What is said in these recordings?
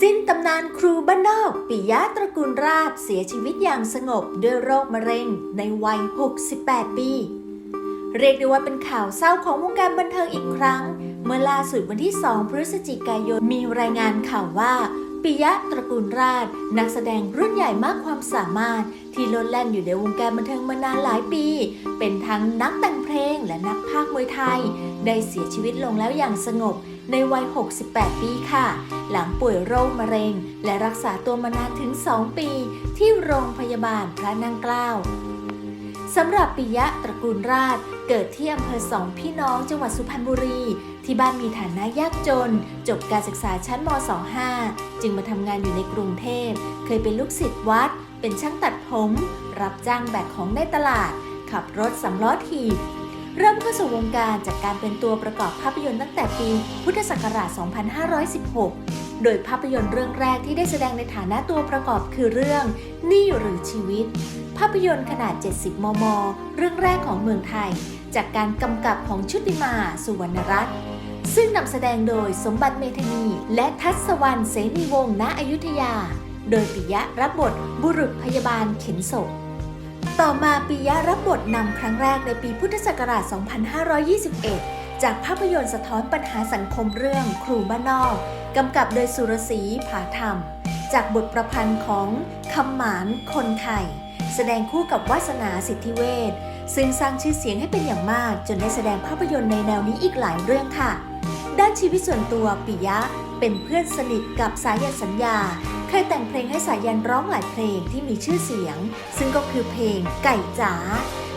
สิ้นตำนานครูบ้านนอกปิยะตระกูลราชเสียชีวิตอย่างสงบด้วยโรคมะเร็งในวัย 68 ปี เรียกได้ว่าเป็นข่าวเศร้าของวงการบันเทิงอีกครั้ง เมื่อล่าสุดวันที่ 2 พฤศจิกายนมีรายงานข่าวว่า ปิยะตระกูลราช นักแสดงรุ่นใหญ่มากความสามารถ ที่โลดแล่นอยู่ในวงการบันเทิงมานานหลายปี เป็นทั้งนักแต่งเพลงและนักพากย์มวยไทย ได้เสียชีวิตลงแล้วอย่างสงบในวัย 68 ปีค่ะ หลังป่วยโรคมะเร็ง และรักษาตัวมานานถึง 2 ปี ที่โรงพยาบาลพระนั่งเกล้า สำหรับปิยะตระกูลราช เกิดที่อำเภอสองพี่น้องจังหวัดสุพรรณบุรี ที่บ้านมีฐานะยากจน จบการศึกษาชั้นม .25 จึงมาทำงานอยู่ในกรุงเทพ เคยเป็นลูกศิษย์วัด เป็นช่างตัดผม รับจ้างแบกของในตลาด ขับรถสำล้อถีบเริ่มเข้าสู่วงการจากการเป็นตัวประกอบภาพยนตร์ตั้งแต่ปีพุทธศักราช 2516 โดยภาพยนตร์เรื่องแรกที่ได้แสดงในฐานะตัวประกอบคือเรื่อง นี่หรือชีวิต ภาพยนตร์ขนาด 70 มม เรื่องแรกของเมืองไทย จากการกำกับของชุติมา สุวรรณรัตน์ซึ่งนำแสดงโดยสมบัติเมธานี และทัศวรรณเสนีวงศ์ณอยุธยา โดยปิยะรับบทบุรุษพยาบาลเข็นศพต่อมาปิยะรับบทนำครั้งแรกในปีพุทธศักราช 2521 จากภาพยนตร์สะท้อนปัญหาสังคมเรื่องครูบ้านนอก กำกับโดยสุรศรีผาธรรม จากบทประพันธ์ของคำหมานคนไทยแสดงคู่กับวาสนาสิทธิเวชซึ่งสร้างชื่อเสียงให้เป็นอย่างมาก จนได้แสดงภาพยนตร์ในแนวนี้อีกหลายเรื่องค่ะ ด้านชีวิตส่วนตัวปิยะเป็นเพื่อนสนิทกับสายันสัญญา เคยแต่งเพลงให้สายันร้องหลายเพลงที่มีชื่อเสียง ซึ่งก็คือเพลงไก่จ๋า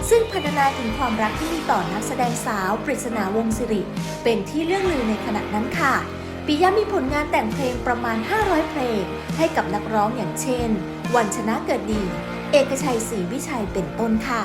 ซึ่งพรรณนาถึงความรักที่มีต่อนักแสดงสาวปริศนาวงศิริ เป็นที่เรื่องลือในขณะนั้นค่ะปิยะมีผลงานแต่งเพลงประมาณ 500 เพลง ให้กับนักร้องอย่างเช่น วันชนะเกิดดี เอกชัยศรีวิชัยเป็นต้นค่ะ